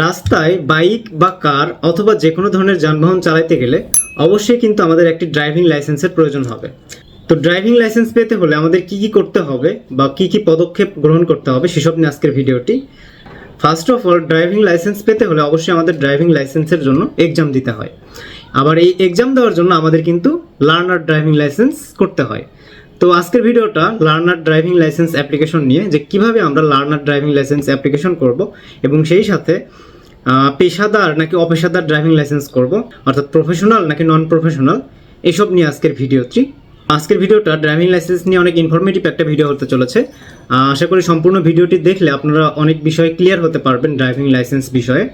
রাস্তায় বাইক বা কার অথবা যে কোনো ধরনের যানবাহন চালাইতে গেলে অবশ্যই কিন্তু আমাদের একটি ড্রাইভিং লাইসেন্সের প্রয়োজন হবে। তো ড্রাইভিং লাইসেন্স পেতে হলে আমাদের কি কি করতে হবে বা কি কি পদক্ষেপ গ্রহণ করতে হবে সেসব নিয়ে আজকের ভিডিওটি। First of all driving license পেতে হলে অবশ্যই আমাদের ড্রাইভিং লাইসেন্সের জন্য এক্সাম দিতে হয়। আবার এই এক্সাম দেওয়ার জন্য আমাদের কিন্তু লার্নার ড্রাইভিং লাইসেন্স করতে হয়। তো আজকের ভিডিওটা লার্নার ড্রাইভিং লাইসেন্স অ্যাপ্লিকেশন নিয়ে যে কীভাবে আমরা লার্নার ড্রাইভিং লাইসেন্স অ্যাপ্লিকেশন করব এবং সেই সাথে পেশাদার নাকি অপেশাদার ড্রাইভিং লাইসেন্স করব, অর্থাৎ প্রফেশনাল নাকি নন প্রফেশনাল এসব নিয়ে আজকের ভিডিওটি আজকের ভিডিওটা ড্রাইভিং লাইসেন্স নিয়ে অনেক ইনফরমেটিভ একটা ভিডিও হতে চলেছে। আশা করি সম্পূর্ণ ভিডিওটি দেখলে আপনারা অনেক বিষয়ে ক্লিয়ার হতে পারবেন ড্রাইভিং লাইসেন্স বিষয়ে।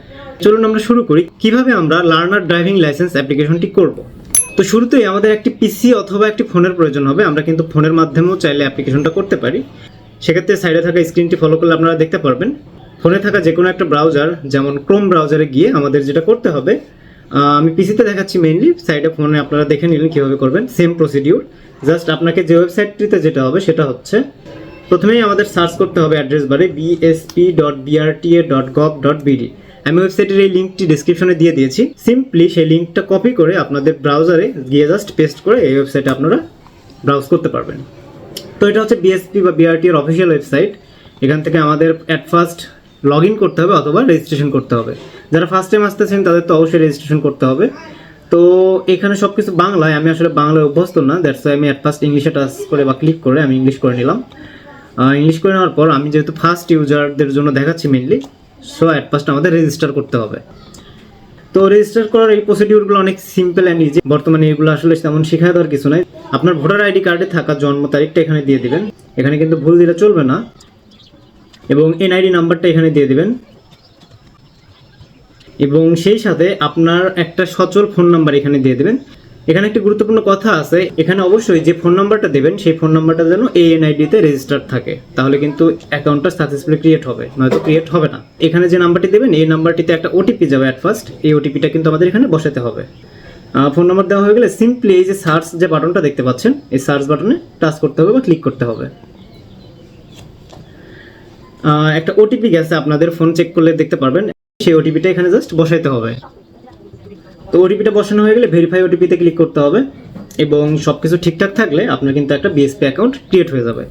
চলুন আমরা শুরু করি। কীভাবে আমরা লার্নার ড্রাইভিং লাইসেন্স অ্যাপ্লিকেশনটি করব? তো শুরুতেই আমাদের একটি পিসি অথবা একটি ফোনের প্রয়োজন হবে। আমরা কিন্তু ফোনের মাধ্যমেও চাইলে অ্যাপ্লিকেশনটা করতে পারি। সেক্ষেত্রে সাইডে থাকা স্ক্রিনটি ফলো করলে আপনারা দেখতে পারবেন। ফোনে থাকা যে কোনো একটা ব্রাউজার যেমন ক্রোম ব্রাউজারে গিয়ে আমাদের যেটা করতে হবে আমি পিসিতে দেখাচ্ছি মেইনলি সাইডে ফোনে আপনারা দেখে নিলেন কীভাবে করবেন। সেম প্রসিডিউর জাস্ট আপনাকে যে ওয়েবসাইটটিতে যেটা হবে সেটা হচ্ছে, প্রথমেই আমাদের সার্চ করতে হবে অ্যাড্রেস বারে BSP dot BRTA dot gov dot BD আমি ওয়েবসাইটের এই লিঙ্কটি ডিসক্রিপশনে দিয়ে দিয়েছি। সিম্পলি সেই লিঙ্কটা কপি করে আপনাদের ব্রাউজারে গিয়ে জাস্ট পেস্ট করে এই ওয়েবসাইটে আপনারা ব্রাউজ করতে পারবেন। তো এটা হচ্ছে বিএসপি বা বিআরটি এর অফিসিয়াল ওয়েবসাইট এখান থেকে আমাদের অ্যাট ফার্স্ট লগ ইন করতে হবে অথবা রেজিস্ট্রেশন করতে হবে। যারা ফার্স্ট টাইম আসতেছেন, তাদের তো অবশ্যই রেজিস্ট্রেশন করতে হবে। তো এখানে সব কিছু বাংলায়, আমি আসলে বাংলায় অভ্যস্ত না দ্যাটস আমি অ্যাট ফার্স্ট ইংলিশে টাচ করে বা ক্লিক করে আমি ইংলিশ করে নিলাম। ইংলিশ করে নেওয়ার পর আমি যেহেতু ফার্স্ট ইউজারদের জন্য দেখাচ্ছি মেনলি সো অ্যাট ফার্স্ট আমাদের রেজিস্টার করতে হবে। তো রেজিস্টার করার এই প্রসিডিউরগুলো অনেক সিম্পল অ্যান্ড ইজি বর্তমানে এগুলো আসলে তেমন শেখায় দেওয়ার কিছু নাই। আপনার ভোটার আইডি কার্ডে থাকা জন্ম তারিখটা এখানে দিয়ে দিবেন। এখানে কিন্তু ভুল দিলে চলবে না। এবং এনআইডি নাম্বারটা এখানে দিয়ে দিবেন। এবং সেই সাথে আপনার একটা সচল ফোন নাম্বার এখানে দিয়ে দেবেন। এখানে একটি গুরুত্বপূর্ণ কথা আছে, এখানে অবশ্যই যে ফোন নাম্বারটা দেবেন, সেই ফোন নাম্বারটা যেন এই এনআইডিতে রেজিস্টার থাকে। তাহলে কিন্তু অ্যাকাউন্টটা সাকসেসফুলি ক্রিয়েট হবে, নয়তো ক্রিয়েট হবে না। এখানে যে নাম্বারটি দেবেন, এই নাম্বারটিতে একটা ওটিপি যাবে অ্যাট ফার্স্ট এই ওটিপিটা কিন্তু আমাদের এখানে বসাতে হবে। ফোন নাম্বার দেওয়া হয়ে গেলে সিম্পলি এই যে সার্চ যে বাটনটা দেখতে পাচ্ছেন, এই সার্চ বাটনে টাচ করতে হবে বা ক্লিক করতে হবে। একটা ওটিপি গেছে, আপনাদের ফোন চেক করলে দেখতে পারবেন, সেই ওটিপিটা এখানে জাস্ট বসাইতে হবে। তো ওটিপিটা বসানো হয়ে গেলে ভেরিফাই ওটিপিতে ক্লিক করতে হবে এবং সব কিছু ঠিকঠাক থাকলে আপনার কিন্তু একটা বিএসপি অ্যাকাউন্ট ক্রিয়েট হয়ে যাবে।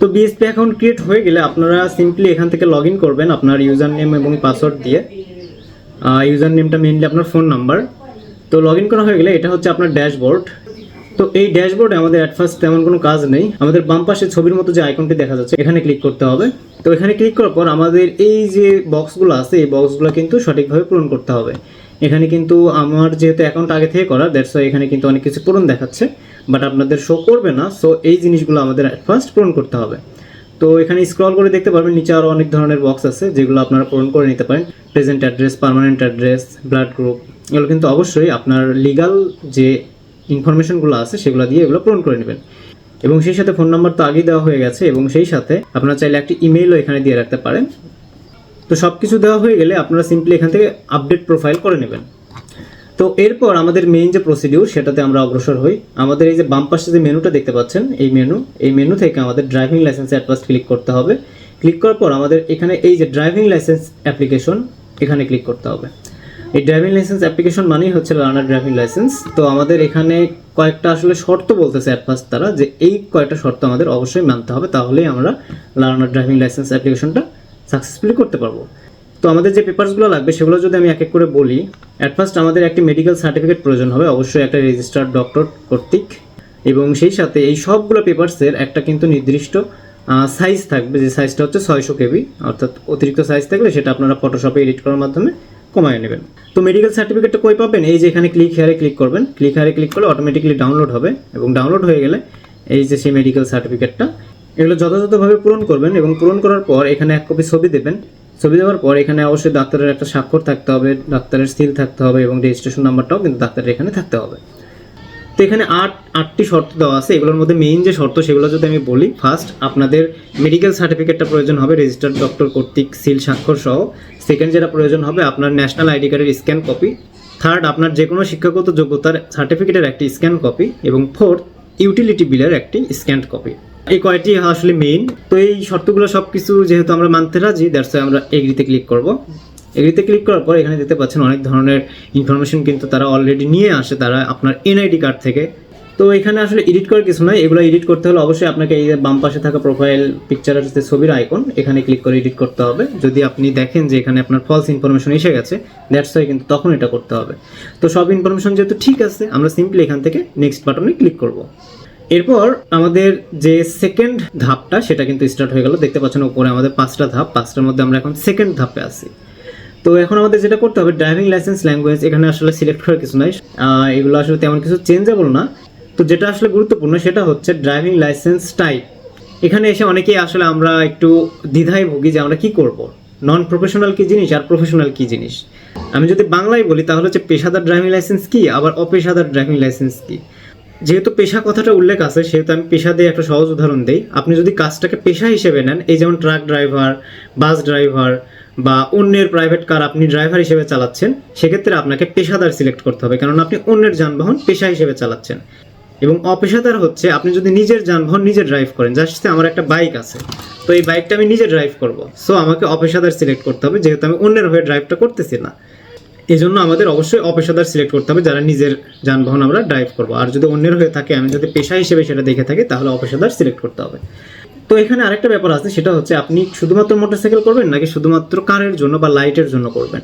তো বিএসপি অ্যাকাউন্ট ক্রিয়েট হয়ে গেলে আপনারা সিম্পলি এখান থেকে লগ ইন করবেন আপনার ইউজার নেম এবং পাসওয়ার্ড দিয়ে। ইউজার নেমটা মেনলি আপনার ফোন নাম্বার তো লগ ইন করা হয়ে গেলে এটা হচ্ছে আপনার ড্যাশবোর্ড তো এই ড্যাশবোর্ডে আমাদের অ্যাট ফার্স্ট তেমন কোনো কাজ নেই। আমাদের বাম পাশে ছবির মতো যে আইকনটি দেখা যাচ্ছে, এখানে ক্লিক করতে হবে। তো এখানে ক্লিক করার পর আমাদের এই যে বক্সগুলো আছে, এই বক্সগুলো কিন্তু সঠিকভাবে পূরণ করতে হবে। এখানে কিন্তু আমার যেহেতু অ্যাকাউন্ট আগে থেকে করা ওয়াই এখানে কিন্তু অনেক কিছু পূরণ দেখাচ্ছে বাট আপনাদের শো করবে না সো এই জিনিসগুলো আমাদের ফার্স্ট পূরণ করতে হবে। তো এখানে স্ক্রল করে দেখতে পারবেন, নিচে আরও অনেক ধরনের বক্স আছে, যেগুলো আপনারা পূরণ করে নিতে পারেন। Present address permanent address blood group এগুলো কিন্তু অবশ্যই আপনার লিগাল যে ইনফরমেশনগুলো আছে, সেগুলো দিয়ে এগুলো পূরণ করে নেবেন। এবং সেই সাথে ফোন নাম্বার তো আগেই দেওয়া হয়ে গেছে, এবং সেই সাথে আপনারা চাইলে একটি ইমেইলও এখানে দিয়ে রাখতে পারেন। তো সব কিছু দেওয়া হয়ে গেলে আপনারা সিম্পলি এখান থেকে আপডেট প্রোফাইল করে নেবেন। তো এরপর আমাদের মেইন যে প্রসিডিউর সেটাতে আমরা অগ্রসর হই। আমাদের এই যে বাম পাশে যে মেনুটা দেখতে পাচ্ছেন, এই মেনু এই মেনু থেকে আমাদের driving license at first click করতে হবে। ক্লিক করার পর আমাদের এখানে এই যে ড্রাইভিং লাইসেন্স অ্যাপ্লিকেশন এখানে ক্লিক করতে হবে। এই ড্রাইভিং লাইসেন্স অ্যাপ্লিকেশন মানেই হচ্ছে লার্নার ড্রাইভিং লাইসেন্স তো আমাদের এখানে কয়েকটা আসলে শর্ত বলতেছে অ্যাট তারা, যে এই কয়েকটা শর্ত আমাদের অবশ্যই মানতে হবে, তাহলেই আমরা লার্নার ড্রাইভিং লাইসেন্স অ্যাপ্লিকেশনটা সাকসেসফুলি করতে পারব। তো আমাদের যে পেপারসগুলো লাগবে, সেগুলো যদি আমি এক এক করে বলি অ্যাট ফার্স্ট আমাদের একটি মেডিকেল সার্টিফিকেট প্রয়োজন হবে, অবশ্যই একটা রেজিস্টার্ড ডক্টর কর্তৃক। এবং সেই সাথে এই সবগুলো পেপারসের একটা কিন্তু নির্দিষ্ট সাইজ থাকবে, যে সাইজটা হচ্ছে ছয়শো কেবি, অর্থাৎ অতিরিক্ত সাইজ থাকলে সেটা আপনারা ফটোশপে এডিট করার মাধ্যমে কমায় নেবেন। তো মেডিকেল সার্টিফিকেটটা কই পাবেন? এই যে এখানে ক্লিক হেয়ারে ক্লিক করবেন। ক্লিক হেয়ারে ক্লিক করলে অটোমেটিকলি ডাউনলোড হবে। এবং ডাউনলোড হয়ে গেলে এই যে সেই মেডিকেল সার্টিফিকেটটা এগুলো যথাযথভাবে পূরণ করবেন এবং পূরণ করার পর এখানে এক কপি ছবি দেবেন। ছবি দেওয়ার পর এখানে অবশ্যই ডাক্তারের একটা স্বাক্ষর থাকতে হবে, ডাক্তারের সিল থাকতে হবে এবং রেজিস্ট্রেশন নাম্বারটাও কিন্তু ডাক্তারের এখানে থাকতে হবে। তো এখানে আট, আটটি শর্ত দেওয়া আছে। এগুলোর মধ্যে মেইন যে শর্ত, সেগুলো যদি আমি বলি ফার্স্ট আপনাদের মেডিকেল সার্টিফিকেটটা প্রয়োজন হবে রেজিস্টার্ড ডক্টর কর্তৃক সিল স্বাক্ষর সহ। সেকেন্ড যেটা প্রয়োজন হবে, আপনার ন্যাশনাল আইডি কার্ডের স্ক্যান কপি থার্ড আপনার যে কোনো শিক্ষাগত যোগ্যতার সার্টিফিকেটের একটি স্ক্যান কপি এবং ফোর্থ ইউটিলিটি বিলের একটি স্ক্যান্ড কপি এই কয়টি আসলে মেইন তো এই শর্তগুলো সব কিছু যেহেতু আমরা মানতে রাজি দ্যাটস আমরা এগ্রিতে ক্লিক করব। এগ্রিতে ক্লিক করার পর এখানে দেখতে পাচ্ছেন অনেক ধরনের ইনফরমেশন কিন্তু তারা অলরেডি নিয়ে আসে, তারা আপনার এনআইডি কার্ড থেকে। তো এখানে আসলে এডিট করার কিছু নয় এগুলো এডিট করতে হলে অবশ্যই আপনাকে এই বাম পাশে থাকা প্রোফাইল পিকচারের যে ছবির আইকন এখানে ক্লিক করে এডিট করতে হবে। যদি আপনি দেখেন যে এখানে আপনার ফলস ইনফরমেশন এসে গেছে দ্যাটস ওয়াই কিন্তু তখন এটা করতে হবে। তো সব ইনফরমেশন যেহেতু ঠিক আছে, আমরা সিম্পলি এখান থেকে নেক্সট বাটনে ক্লিক করব। এরপর আমাদের যে সেকেন্ড ধাপটা, সেটা কিন্তু স্টার্ট হয়ে গেল। দেখতে পাচ্ছেন উপরে আমাদের পাঁচটা ধাপ, পাঁচটার মধ্যে আমরা এখন সেকেন্ড ধাপে আছি। তো এখন আমাদের যেটা করতে হবে ড্রাইভিং লাইসেন্স ল্যাঙ্গুয়েজ এখানে আসলে সিলেক্ট করার কিছু নাই। এগুলো আসলে তেমন কিছু চেঞ্জেবল না। তো যেটা আসলে গুরুত্বপূর্ণ, সেটা হচ্ছে ড্রাইভিং লাইসেন্স টাইপ এখানে এসে অনেকেই আসলে আমরা একটু দ্বিধায় ভুগি যে আমরা কি করব। নন প্রফেশনাল কি জিনিস আর প্রফেশনাল কি জিনিস? আমি যদি বাংলায় বলি, তাহলে হচ্ছে পেশাদার ড্রাইভিং লাইসেন্স কি, আবার অপেশাদার ড্রাইভিং লাইসেন্স কি? যেহেতু পেশা কথাটা উল্লেখ আছে, সেহেতু আমি পেশা দিয়ে একটা সহজ উদাহরণ দিই। আপনি যদি কাজটাকে পেশা হিসেবে নেন, এই যেমন ট্রাক ড্রাইভার, বাস ড্রাইভার বা অন্যের প্রাইভেট কার আপনি ড্রাইভার হিসেবে চালাচ্ছেন, সেক্ষেত্রে আপনাকে পেশাদার সিলেক্ট করতে হবে। কারণ আপনি অন্যের যানবাহন পেশা হিসেবে চালাচ্ছেন। এবং অপেশাদার হচ্ছে, আপনি যদি নিজের যানবাহন নিজে ড্রাইভ করেন জাস্ট আমার একটা বাইক আছে, তো এই বাইকটা আমি নিজে ড্রাইভ করব। সো আমাকে অপেশাদার সিলেক্ট করতে হবে, যেহেতু আমি অন্যের হয়ে ড্রাইভটা করতেছি না। এই জন্য আমাদের অবশ্যই অপেশাদার সিলেক্ট করতে হবে, যারা নিজের যানবাহন আমরা ড্রাইভ করব। আর যদি অন্যের হয়ে থাকে, আমি যদি পেশা হিসেবে সেটা দেখে থাকি, তাহলে অপেশাদার সিলেক্ট করতে হবে। তো এখানে আরেকটা ব্যাপার আছে, সেটা হচ্ছে আপনি শুধুমাত্র মোটরসাইকেল করবেন, নাকি শুধুমাত্র কারের জন্য বা লাইটের জন্য করবেন?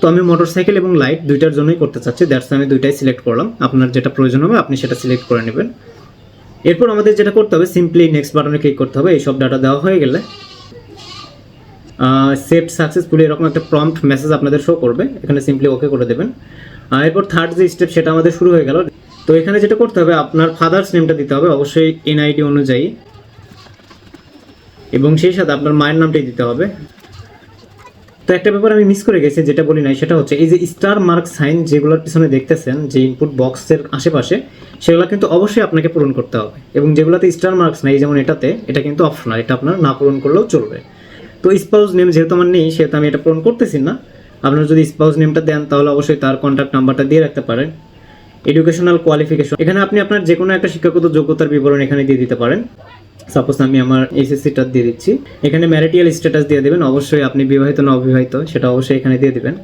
তো আমি মোটরসাইকেল এবং লাইট দুইটার জন্যই করতে চাচ্ছি দ্যাটস আমি দুইটাই সিলেক্ট করলাম। আপনার যেটা প্রয়োজন হবে, আপনি সেটা সিলেক্ট করে নেবেন। এরপর আমাদের যেটা করতে হবে সিম্পলি নেক্সট বাটনে ক্লিক করতে হবে, এইসব ডাটা দেওয়া হয়ে গেলে সেভ সাকসেসফুলি এরকম একটা প্রম্পট মেসেজ আপনাদের শো করবে। এখানে সিম্পলি ওকে করে দেবেন। এরপর থার্ড যে স্টেপ সেটা আমাদের শুরু হয়ে গেল। তো এখানে যেটা করতে হবে, আপনার ফাদার্স নেমটা দিতে হবে, অবশ্যই এনআইডি অনুযায়ী। এবং সেই সাথে আপনার মায়ের নামটাই দিতে হবে। তো একটা ব্যাপার আমি মিস করে গেছি, যেটা বলি নাই, সেটা হচ্ছে এই যে স্টার মার্ক সাইন যেগুলোর পিছনে দেখতেছেন, যে ইনপুট বক্সের আশেপাশে, সেগুলো কিন্তু অবশ্যই আপনাকে পূরণ করতে হবে। এবং যেগুলোতে স্টার মার্কস নাই, যেমন এটাতে, এটা কিন্তু অপশনাল এটা আপনার না পূরণ করলেও চলবে। তো স্পাউস নেম যেহেতু আমার নেই, সেহেতু আমি এটা পূরণ করতেছি না। আপনারা যদি স্পাউস নেমটা দেন, তাহলে অবশ্যই তার কন্ট্যাক্ট নাম্বারটা দিয়ে রাখতে পারেন। এডুকেশনাল কোয়ালিফিকেশন এখানে আপনি আপনার যে কোনো একটা শিক্ষাগত যোগ্যতার বিবরণ এখানে দিয়ে দিতে পারেন। সাপোজ আমি আমার এসএসসিটা দিয়ে দিচ্ছি। এখানে ম্যারিটিয়াল স্ট্যাটাস দিয়ে দেবেন, অবশ্যই আপনি বিবাহিত না অবিবাহিত, সেটা অবশ্যই এখানে দিয়ে দেবেন।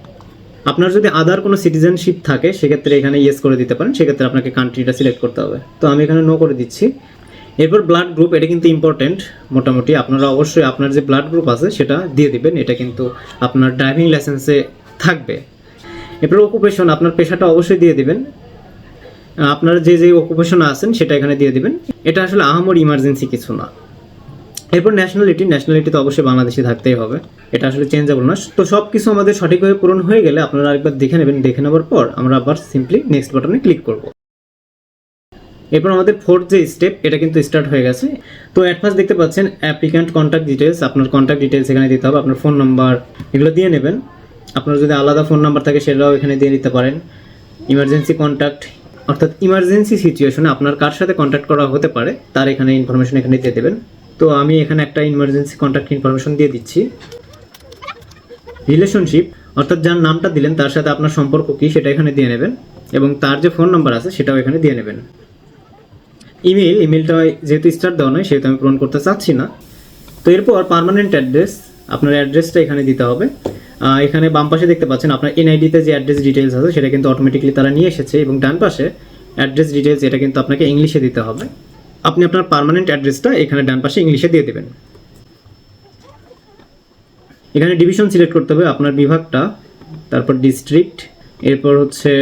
আপনার যদি আদার কোনো সিটিজেনশিপ থাকে, সেক্ষেত্রে এখানে ইয়েস করে দিতে পারেন, সেক্ষেত্রে আপনাকে কান্ট্রিটা সিলেক্ট করতে হবে। তো আমি এখানে নো করে দিচ্ছি। এরপর ব্লাড গ্রুপ এটা কিন্তু ইম্পর্টেন্ট মোটামুটি। আপনারা অবশ্যই আপনার যে ব্লাড গ্রুপ আছে, সেটা দিয়ে দিবেন। এটা কিন্তু আপনার ড্রাইভিং লাইসেন্সে থাকবে। এরপর অকুপেশন আপনার পেশাটা অবশ্যই দিয়ে দিবেন। আপনার যে যে অকুপেশন আছেন, সেটা এখানে দিয়ে দিবেন। এটা আসলে আহামর ইমার্জেন্সি কিছু না। এরপর ন্যাশনালিটি ন্যাশনালিটি তো অবশ্যই বাংলাদেশে থাকতেই হবে। এটা আসলে চেঞ্জেবল না। তো সব কিছু আমাদের সঠিকভাবে পূরণ হয়ে গেলে আপনারা আরেকবার দেখে নেবেন। দেখে নেওয়ার পর আমরা আবার সিম্পলি নেক্সট বাটনে ক্লিক করব। এরপর আমাদের ফোর্থ যে স্টেপ এটা কিন্তু স্টার্ট হয়ে গেছে। তো অ্যাট ফার্স্ট দেখতে পাচ্ছেন অ্যাপ্লিক্যান্ট কন্ট্যাক্ট ডিটেলস আপনার কন্ট্যাক্ট ডিটেলস এখানে দিতে হবে, আপনার ফোন নাম্বার এগুলো দিয়ে নেবেন। আপনার যদি আলাদা ফোন নাম্বার থাকে, সেটাও এখানে দিয়ে দিতে পারেন। ইমার্জেন্সি কন্ট্যাক্ট অর্থাৎ ইমার্জেন্সি সিচুয়েশনে আপনার কার সাথে কন্ট্যাক্ট করা হতে পারে, তার এখানে ইনফরমেশন এখানে দিয়ে দেবেন। তো আমি এখানে একটা ইমার্জেন্সি কন্ট্যাক্ট ইনফরমেশন দিয়ে দিচ্ছি। রিলেশনশিপ অর্থাৎ যার নামটা দিলেন, তার সাথে আপনার সম্পর্ক কী, সেটা এখানে দিয়ে নেবেন। এবং তার যে ফোন নাম্বার আছে, সেটাও এখানে দিয়ে নেবেন। ইমেল ইমেলটা যেহেতু স্টার্ট দেওয়া নয়, সেহেতু আমি পূরণ করতে চাচ্ছি না। তো এরপর পার্মানেন্ট অ্যাড্রেস আপনার অ্যাড্রেসটা এখানে দিতে হবে। এখানে বাম পাশে দেখতে পাচ্ছেন, আপনার এনআইডিতে যে অ্যাড্রেস ডিটেলস আছে, সেটা কিন্তু অটোমেটিকলি তারা নিয়ে এসেছে এবং ডান পাশে অ্যাড্রেস ডিটেলস এটা কিন্তু আপনাকে ইংলিশে দিতে হবে। আপনি আপনার পার্মানেন্ট অ্যাড্রেসটা এখানে ডান পাশে ইংলিশে দিয়ে দেবেন। এখানে ডিভিশন সিলেক্ট করতে হবে আপনার বিভাগটা, তারপর ডিস্ট্রিক্ট এরপর হচ্ছে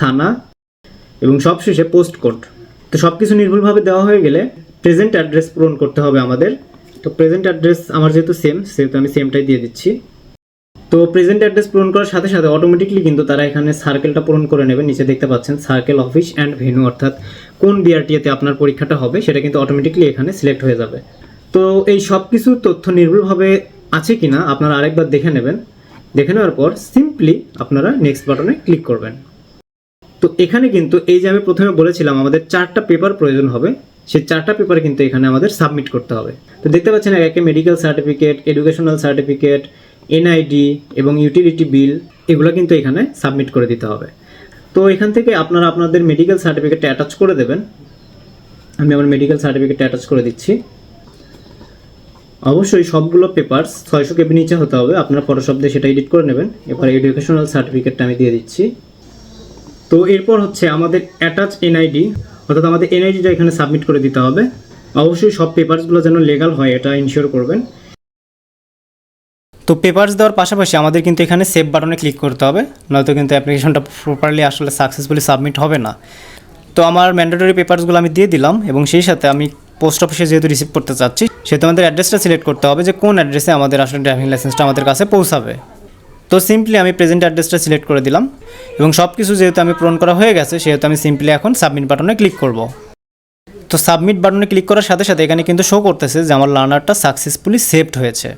থানা, এবং সবশেষে পোস্ট কোড তো সব কিছু নির্ভুলভাবে দেওয়া হয়ে গেলে প্রেজেন্ট অ্যাড্রেস পূরণ করতে হবে আমাদের। তো প্রেজেন্ট অ্যাড্রেস আমার যেহেতু সেম সেহেতু আমি সেমটাই দিয়ে দিচ্ছি। তো প্রেজেন্ট অ্যাড্রেস পূরণ করার সাথে সাথে অটোমেটিকলি কিন্তু তারা এখানে সার্কেলটা পূরণ করে নেবে। নিচে দেখতে পাচ্ছেন সার্কেল অফিস অ্যান্ড ভেন্যু অর্থাৎ কোন বিআরটিএতে আপনার পরীক্ষাটা হবে, সেটা কিন্তু অটোমেটিকলি এখানে সিলেক্ট হয়ে যাবে। তো এই সব কিছু তথ্য নির্ভুলভাবে আছে কিনা আপনারা আরেকবার দেখে নেবেন। দেখে নেওয়ার পর সিম্পলি আপনারা নেক্সট বাটনে ক্লিক করবেন। তো এখানে কিন্তু এই যে আমি প্রথমে বলেছিলাম আমাদের চারটা পেপার প্রয়োজন হবে, সেই চারটা পেপার কিন্তু এখানে আমাদের সাবমিট করতে হবে। তো দেখতে পাচ্ছেন এক একে medical certificate educational certificate NID এবং ইউটিলিটি বিল এগুলো কিন্তু এখানে সাবমিট করে দিতে হবে। তো এখান থেকে আপনারা আপনাদের মেডিকেল সার্টিফিকেটটা অ্যাটাচ করে দেবেন। আমি আমার মেডিকেল সার্টিফিকেটটা অ্যাটাচ করে দিচ্ছি। অবশ্যই সবগুলো পেপারস ছয়শো কেবি নিচে হতে হবে, আপনারা দিয়ে সেটা এডিট করে নেবেন। এবার এডুকেশনাল সার্টিফিকেটটা আমি দিয়ে দিচ্ছি। তো এরপর হচ্ছে আমাদের অ্যাটাচ এনআইডি অর্থাৎ আমাদের এনআইডিটা এখানে সাবমিট করে দিতে হবে। অবশ্যই সব পেপারসগুলো যেন লিগাল হয়, এটা ইনশিওর করবেন। তো পেপারস দেওয়ার পাশাপাশি আমাদের কিন্তু এখানে সেভ বাটনে ক্লিক করতে হবে, নয়তো কিন্তু অ্যাপ্লিকেশনটা প্রপারলি আসলে সাকসেসফুলি সাবমিট হবে না। তো আমার ম্যান্ডেটরি পেপারসগুলো আমি দিয়ে দিলাম, এবং সেই সাথে আমি পোস্ট অফিসে যেহেতু রিসিভ করতে চাচ্ছি, সেহেতু আমাদের অ্যাড্রেসটা সিলেক্ট করতে হবে যে কোন অ্যাড্রেসে আমাদের আসলে ড্রাইভিং লাইসেন্সটা আমাদের কাছে পৌঁছাবে। তো সিম্পলি আমি প্রেজেন্ট অ্যাড্রেসটা সিলেক্ট করে দিলাম এবং সব কিছু যেহেতু আমি পূরণ করা হয়ে গেছে, সেহেতু আমি সিম্পলি এখন সাবমিট বাটনে ক্লিক করব। তো সাবমিট বাটনে ক্লিক করার সাথে সাথে এখানে কিন্তু শো করতেছে যে আমার লার্নারটা সাকসেসফুলি সেভড হয়েছে।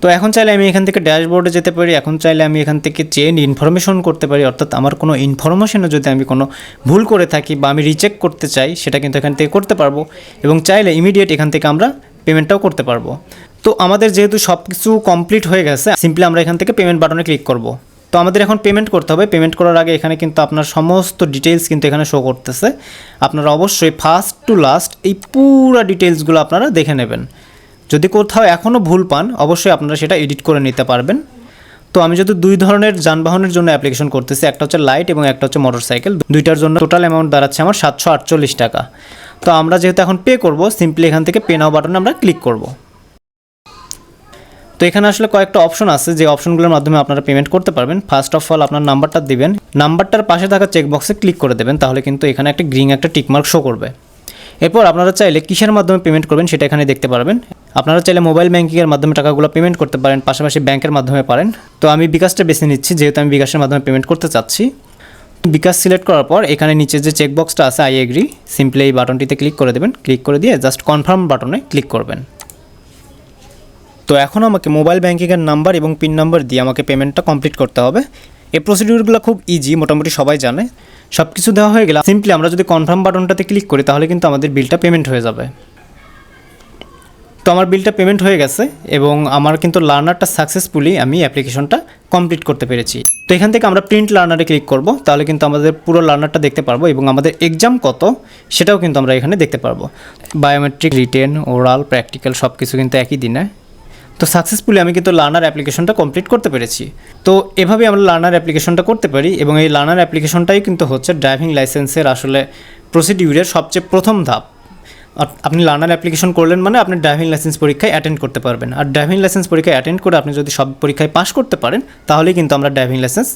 তো এখন চাইলে আমি এখান থেকে ড্যাশবোর্ডে যেতে পারি, এখন চাইলে আমি এখান থেকে চেন ইনফরমেশন করতে পারি, অর্থাৎ আমার কোনো ইনফরমেশনে যদি আমি কোনো ভুল করে থাকি বা আমি রিচেক করতে চাই, সেটা কিন্তু এখান থেকে করতে পারব এবং চাইলে ইমিডিয়েট এখান থেকে আমরা পেমেন্টটাও করতে পারব। তো আমাদের যেহেতু সব কিছু কমপ্লিট হয়ে গেছে সিম্পলি আমরা এখান থেকে পেমেন্ট বাটনে ক্লিক করব। তো আমাদের এখন পেমেন্ট করতে হবে। পেমেন্ট করার আগে এখানে কিন্তু আপনার সমস্ত ডিটেলস কিন্তু এখানে শো করতেছে। আপনারা অবশ্যই ফার্স্ট টু লাস্ট এই পুরো ডিটেলসগুলো আপনারা দেখে নেবেন। যদি কোথাও এখনও ভুল পান, অবশ্যই আপনারা সেটা এডিট করে নিতে পারবেন। তো আমি যদি দুই ধরনের যানবাহনের জন্য অ্যাপ্লিকেশন করতেছি, একটা হচ্ছে লাইট এবং একটা হচ্ছে মোটরসাইকেল দুইটার জন্য টোটাল অ্যামাউন্ট দাঁড়াচ্ছে আমার সাতশো আটচল্লিশ টাকা। তো আমরা যেহেতু এখন পে করব সিম্পলি এখান থেকে পে নাও বাটনে আমরা ক্লিক করব। তো এখানে আসলে কয়েকটা অপশন আছে, যে অপশনগুলোর মাধ্যমে আপনারা পেমেন্ট করতে পারবেন। ফার্স্ট অফ অল আপনার নাম্বারটা দিবেন। নাম্বারটার পাশে থাকা চেকবক্সে ক্লিক করে দেবেন, তাহলে কিন্তু এখানে একটা গ্রিন একটা টিকমার্ক শো করবে। এরপর আপনারা চাইলে কিসের মাধ্যমে পেমেন্ট করবেন সেটা এখানে দেখতে পারবেন। আপনারা চাইলে মোবাইল ব্যাঙ্কিংয়ের মাধ্যমে টাকাগুলো পেমেন্ট করতে পারেন, পাশাপাশি ব্যাংকের মাধ্যমে পারেন। তো আমি বিকাশটা বেছে নিচ্ছি, যেহেতু আমি বিকাশের মাধ্যমে পেমেন্ট করতে চাচ্ছি। বিকাশ সিলেক্ট করার পর এখানে নিচে যে চেকবক্সটা আছে আই এগ্রি সিম্পলি এই বাটনটিতে ক্লিক করে দেবেন। ক্লিক করে দিয়ে জাস্ট কনফার্ম বাটনে ক্লিক করবেন। তো এখন আমাকে মোবাইল ব্যাঙ্কিংয়ের নাম্বার এবং পিন নাম্বার দিয়ে আমাকে পেমেন্টটা কমপ্লিট করতে হবে। এই প্রসিডিউরগুলো খুব ইজি মোটামুটি সবাই জানে। সব কিছু দেওয়া হয়ে গেলে সিম্পলি আমরা যদি কনফার্ম বাটনটাতে ক্লিক করি, তাহলে কিন্তু আমাদের বিলটা পেমেন্ট হয়ে যাবে। তো আমার বিলটা পেমেন্ট হয়ে গেছে এবং আমার কিন্তু লার্নারটা সাকসেসফুলি আমি অ্যাপ্লিকেশনটা কমপ্লিট করতে পেরেছি। তো এখান থেকে আমরা প্রিন্ট লার্নারে ক্লিক করব, তাহলে কিন্তু আমাদের পুরো লার্নারটা দেখতে পারব এবং আমাদের এক্সাম কত, সেটাও কিন্তু আমরা এখানে দেখতে পারব। বায়োমেট্রিক রিটেন ওরাল প্র্যাকটিক্যাল সব কিছু কিন্তু একই দিনে তো সাকসেসফুলি আমি কিন্তু লার্নার অ্যাপ্লিকেশনটা কমপ্লিট করতে পেরেছি। তো এভাবে আমরা লার্নার অ্যাপ্লিকেশনটা করতে পারি এবং এই লার্নার অ্যাপ্লিকেশনটাই কিন্তু হচ্ছে ড্রাইভিং লাইসেন্সের আসলে প্রসিডিউরের সবচেয়ে প্রথম ধাপ। আপনি লার্নার অ্যাপ্লিকেশন করলেন মানে আপনি ড্রাইভিং লাইসেন্স পরীক্ষায় অ্যাটেন্ড করতে পারবেন। আর ড্রাইভিং লাইসেন্স পরীক্ষায় অ্যাটেন্ড করে আপনি যদি সব পরীক্ষায় পাশ করতে পারেন, তাহলেই কিন্তু আমরা ড্রাইভিং লাইসেন্স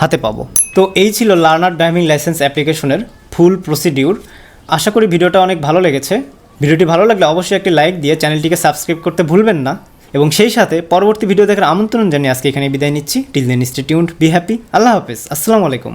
হাতে পাবো। তো এই ছিল লার্নার ড্রাইভিং লাইসেন্স অ্যাপ্লিকেশনের ফুল প্রসিডিউর আশা করি ভিডিওটা অনেক ভালো লেগেছে। ভিডিওটি ভালো লাগলে অবশ্যই একটি লাইক দিয়ে চ্যানেলটিকে সাবস্ক্রাইব করতে ভুলবেন না। এবং সেই সাথে পরবর্তী ভিডিও দেখার আমন্ত্রণ জানিয়ে আজকে এখানে বিদায় নিচ্ছি। Till then institute be happy আল্লাহ হাফেজ, আসসালামু আলাইকুম।